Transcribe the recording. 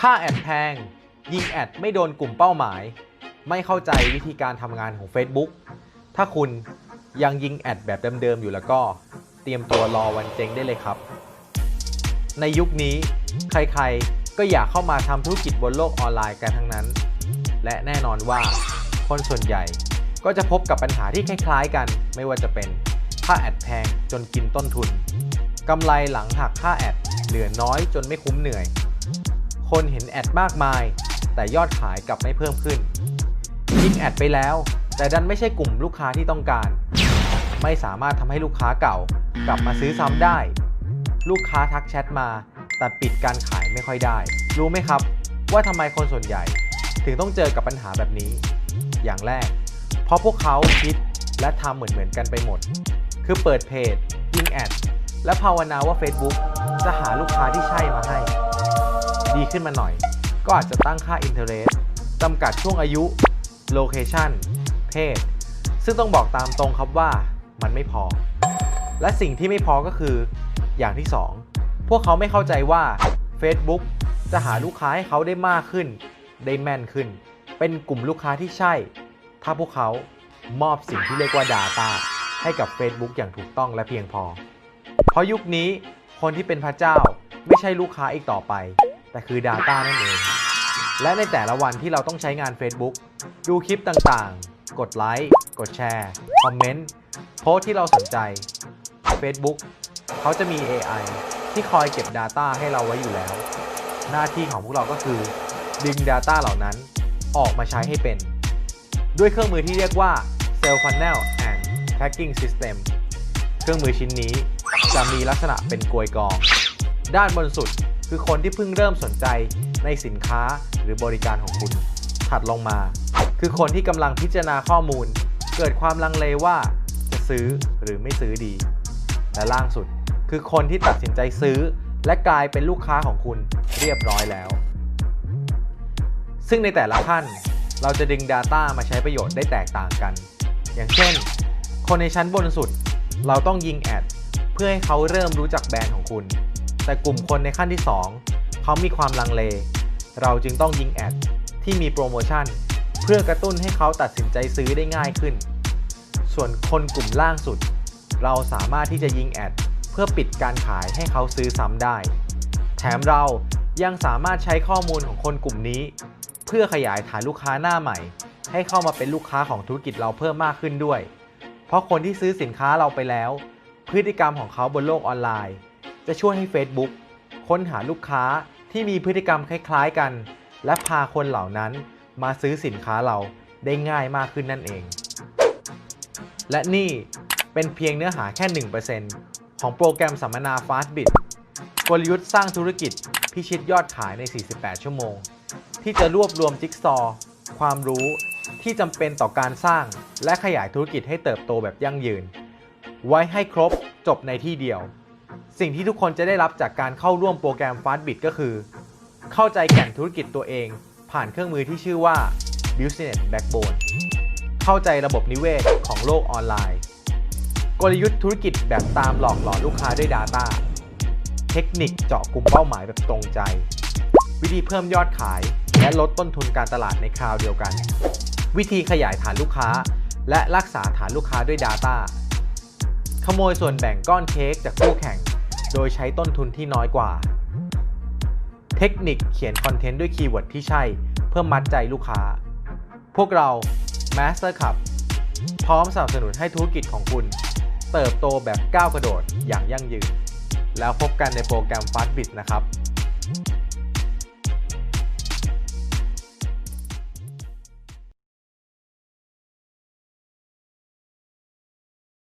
ค่าแอดแพง ยิงแอดไม่โดนกลุ่มเป้าหมาย ไม่เข้าใจวิธีการทำงานของ Facebook ถ้าคุณยังยิงแอดแบบเดิมๆอยู่แล้วก็ เตรียมตัวรอวันเจ๊งได้เลยครับ ในยุคนี้ใครๆก็อยากเข้ามาทำธุรกิจบนโลกออนไลน์กันทั้งนั้น และแน่นอนว่าคนส่วนใหญ่ก็จะพบกับปัญหาที่คล้ายๆกัน ไม่ว่าจะเป็นค่าแอดแพงจนกินต้นทุนกำไรหลังหักค่าแอดเหลือน้อยจนไม่คุ้มเหนื่อย คนเห็นแอดมากมาย แต่ยอดขายกลับไม่เพิ่มขึ้นยิงแอดไปแล้ว แต่ดันไม่ใช่กลุ่มลูกค้าที่ต้องการ ไม่สามารถทำให้ลูกค้าเก่า กลับมาซื้อซ้ำได้ ลูกค้าทักแชทมา แต่ปิดการขายไม่ค่อยได้ รู้ไหมครับ ว่าทำไมคนส่วนใหญ่ ถึงต้องเจอกับปัญหาแบบนี้ อย่างแรก เพราะพวกเขาคิดและทำเหมือนๆกันไปหมด คือเปิดเพจยิงแอดและภาวนาว่า Facebook จะหาลูกค้าที่ใช่มาให้ ดีขึ้นมาหน่อย ก็อาจจะตั้งค่าอินเทอร์เรสจำกัดช่วงอายุโลเคชันเพศ ซึ่งต้องบอกตามตรงครับว่ามันไม่พอ และสิ่งที่ไม่พอก็คือ อย่างที่ 2 พวกเขาไม่เข้าใจว่า Facebook จะหาลูกค้าให้เขาได้มากขึ้น ได้แม่นขึ้น เป็นกลุ่มลูกค้าที่ใช่ ถ้าพวกเขามอบสิ่งที่เรียกว่า Data ให้กับ Facebook อย่างถูกต้องและเพียงพอ เพราะยุคนี้คนที่เป็นพระเจ้าไม่ใช่ลูกค้าอีกต่อไป แต่คือ Data นั่นเอง และในแต่ละวันที่เราต้องใช้งาน Facebook ดูคลิปต่างๆ กดไลค์ กดแชร์ คอมเมนต์ โพสที่เราสนใจ Facebook เขาจะมี AI ที่คอยเก็บ Data ให้เราไว้อยู่แล้ว หน้าที่ของพวกเราก็คือ ดึง Data เหล่านั้นออกมาใช้ให้เป็น ด้วยเครื่องมือที่เรียกว่า Cell Funnel and Tracking System เครื่องมือชิ้นนี้จะมีลักษณะเป็นกลวยกอง ด้านบนสุด คือคนที่เพิ่งเริ่มสนใจในสินค้าหรือบริการของคุณ ถัดลงมา คือคนที่กำลังพิจารณาข้อมูล เกิดความลังเลว่าจะซื้อหรือไม่ซื้อดี และล่างสุด คือคนที่ตัดสินใจซื้อ และกลายเป็นลูกค้าของคุณเรียบร้อยแล้ว ซึ่งในแต่ละขั้นเราจะดึง Data มาใช้ประโยชน์ได้แตกต่างกัน อย่างเช่น คนในชั้นบนสุด เราต้องยิงแอด เพื่อให้เขาเริ่มรู้จักแบรนด์ของคุณ แต่กลุ่มคนในขั้นที่ 2 เขามีความลังเล เราจึงต้องยิงแอดที่มีโปรโมชั่น เพื่อกระตุ้นให้เขาตัดสินใจซื้อได้ง่ายขึ้น ส่วนคนกลุ่มล่างสุด เราสามารถที่จะยิงแอดเพื่อปิดการขายให้เขาซื้อซ้ำได้ แถมเรายังสามารถใช้ข้อมูลของคนกลุ่มนี้ เพื่อขยายฐานลูกค้าหน้าใหม่ ให้เข้ามาเป็นลูกค้าของธุรกิจเราเพิ่มมากขึ้นด้วย เพราะคนที่ซื้อสินค้าเราไปแล้ว พฤติกรรมของเขาบนโลกออนไลน์ จะช่วยให้ Facebook ค้นหาลูกค้าที่มีพฤติกรรมคล้ายๆกัน และพาคนเหล่านั้นมาซื้อสินค้าเราได้ง่ายมากขึ้นนั่นเอง และนี่เป็นเพียงเนื้อหาแค่ 1%ของโปรแกรมสัมมนา Fastbit กลยุทธ์สร้างธุรกิจพิชิตยอดขายใน 48 ชั่วโมง ที่จะรวบรวมจิ๊กซอว์ความรู้ที่จำเป็นต่อการสร้างและขยายธุรกิจให้เติบโตแบบยั่งยืน ไว้ให้ครบจบในที่เดียว สิ่งที่ทุกคนจะได้รับจากการเข้าร่วมโปรแกรม Fastbit ก็คือ เข้าใจแก่นธุรกิจตัวเอง ผ่านเครื่องมือที่ชื่อว่า Business Backbone เข้าใจระบบนิเวศของโลกออนไลน์ กลยุทธ์ธุรกิจแบบตามหลอกหลอนลูกค้าด้วย Data เทคนิคเจาะกลุ่มเป้าหมายแบบตรงใจ วิธีเพิ่มยอดขาย และลดต้นทุนการตลาดในคราวเดียวกัน วิธีขยายฐานลูกค้า และรักษาฐานลูกค้าด้วย Data ขโมยส่วนแบ่งก้อนเค้กจากคู่แข่ง โดยใช้ต้นทุนที่น้อยกว่า เทคนิคเขียนคอนเทนต์ด้วยคีย์เวิร์ดที่ใช่ เพื่อมัดใจลูกค้า พวกเรา Master Club พร้อมสนับสนุนให้ธุรกิจของคุณ เติบโตแบบก้าวกระโดดอย่างยั่งยืน แล้วพบกันในโปรแกรม Fastbit นะครับ